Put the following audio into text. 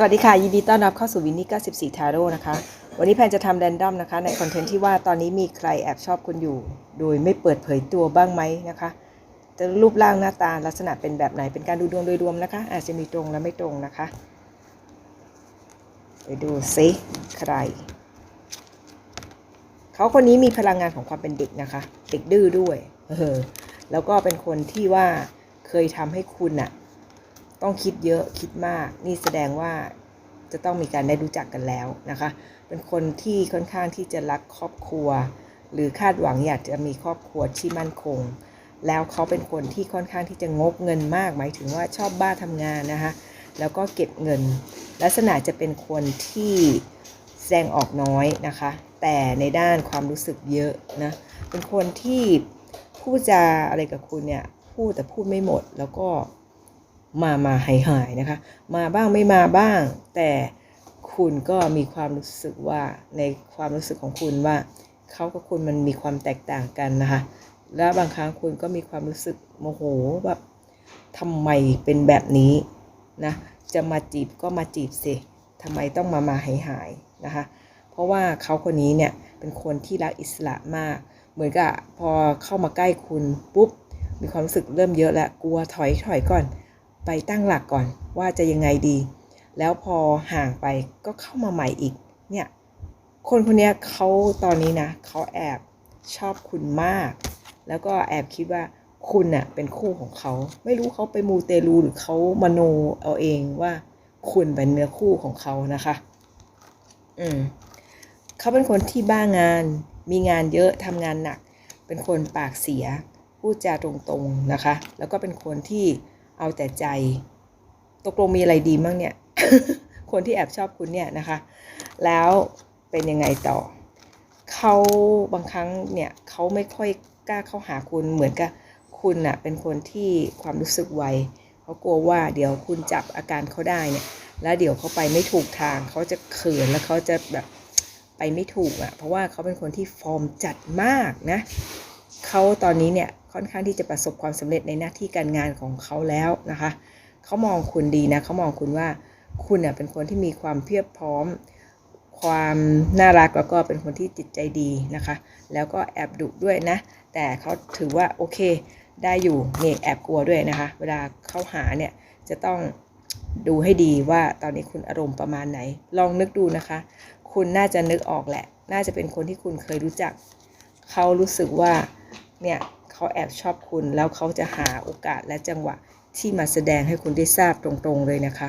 สวัสดีค่ะ ยินดีต้อนรับเข้าสู่วินนี่94ทาโร่นะคะ วันนี้แพนจะทำแรนดอมนะคะ ในคอนเทนต์ที่ว่าตอนนี้มีใครแอบชอบคุณอยู่ โดยไม่เปิดเผยตัวบ้างไหมนะคะจะรูปร่างหน้าตาลักษณะเป็นแบบไหนเป็นการดูดวงโดยรวมนะคะ อาจจะมีตรงและไม่ตรงนะคะ ไปดูซิใคร เขาคนนี้มีพลังงานของความเป็นเด็กนะคะ เด็กดื้อด้วยเออแล้วก็เป็นคนที่ว่าเคยทำให้คุณอะ ต้องคิดเยอะคิดมาก นี่แสดงว่าจะต้องมีการได้รู้จักกันแล้วนะคะ เป็นคนที่ค่อนข้างที่จะรักครอบครัว หรือคาดหวังอยากจะมีครอบครัวที่มั่นคง แล้วเขาเป็นคนที่ค่อนข้างที่จะงกเงินมาก หมายถึงว่าชอบบ้าทำงานนะคะแล้วก็เก็บเงิน ลักษณะจะเป็นคนที่แสดงออกน้อยนะคะ แต่ในด้านความรู้สึกเยอะนะเป็นคนที่พูดจาอะไรกับคุณเนี่ยพูดแต่พูดไม่หมดแล้วก็ มามาหายหายนะคะ มาบ้างไม่มาบ้าง แต่คุณก็มีความรู้สึกว่าในความรู้สึกของคุณว่าเขากับคุณมันมีความแตกต่างกันนะคะ แล้วบางครั้งคุณก็มีความรู้สึกโมโหแบบทำไมเป็นแบบนี้นะจะมาจีบก็มาจีบสิทำไมต้องมามาหายหายนะคะ เพราะว่าเขาคนนี้เนี่ยเป็นคนที่รักอิสระมาก เหมือนกับพอเข้ามาใกล้คุณปุ๊บมีความรู้สึกเริ่มเยอะแล้วกลัวถอยถอยก่อน ไปตั้งหลักก่อนว่าจะยังไงดี แล้วพอห่างไปก็เข้ามาใหม่อีกเนี่ยคนคนนี้เขาตอนนี้นะเขาแอบชอบคุณมาก แล้วก็แอบคิดว่าคุณน่ะเป็นคู่ของเขา ไม่รู้เขาไปมูเตลูหรือเขามโนเอาเองว่าคุณเป็นเนื้อคู่ของเขานะคะ อืมเขาเป็นคนที่บ้างาน มีงานเยอะทำงานหนัก เป็นคนปากเสีย พูดจาตรงๆนะคะ แล้วก็เป็นคนที่ เอาแต่ใจ ตกลงมีอะไรดีมั่งเนี่ย คนที่แอบชอบคุณเนี่ยนะคะ แล้วเป็นยังไงต่อ เขาบางครั้งเนี่ยเขาไม่ค่อยกล้าเข้าหาคุณเหมือนกับคุณน่ะเป็นคนที่ความรู้สึกไวเขากลัวว่าเดี๋ยวคุณจับอาการเขาได้เนี่ย แล้วเดี๋ยวเขาไปไม่ถูกทางเขาจะเขินแล้วเขาจะแบบไปไม่ถูกอะ่ะเพราะว่าเขาเป็นคนที่ฟอร์มจัดมากนะเขาตอนนี้เนี่ย ค่อนข้างที่จะประสบความสำเร็จในหน้าที่การงานของเขาแล้วนะคะเขามองคุณดีนะเขามองคุณว่าคุณเป็นคนที่มีความเพียบพร้อม ความน่ารักแล้วก็เป็นคนที่จิตใจดีนะคะ แล้วก็แอบดุด้วยนะ แต่เขาถือว่าโอเคได้อยู่เนี่ยแอบกลัวด้วยนะคะ เวลาเข้าหาเนี่ยจะต้องดูให้ดีว่าตอนนี้คุณอารมณ์ประมาณไหน ลองนึกดูนะคะ คุณน่าจะนึกออกแหละ น่าจะเป็นคนที่คุณเคยรู้จัก เขารู้สึกว่าเนี่ย เขาแอบชอบคุณ แล้วเขาจะหาโอกาสและจังหวะที่มาแสดงให้คุณได้ทราบตรงๆเลยนะคะ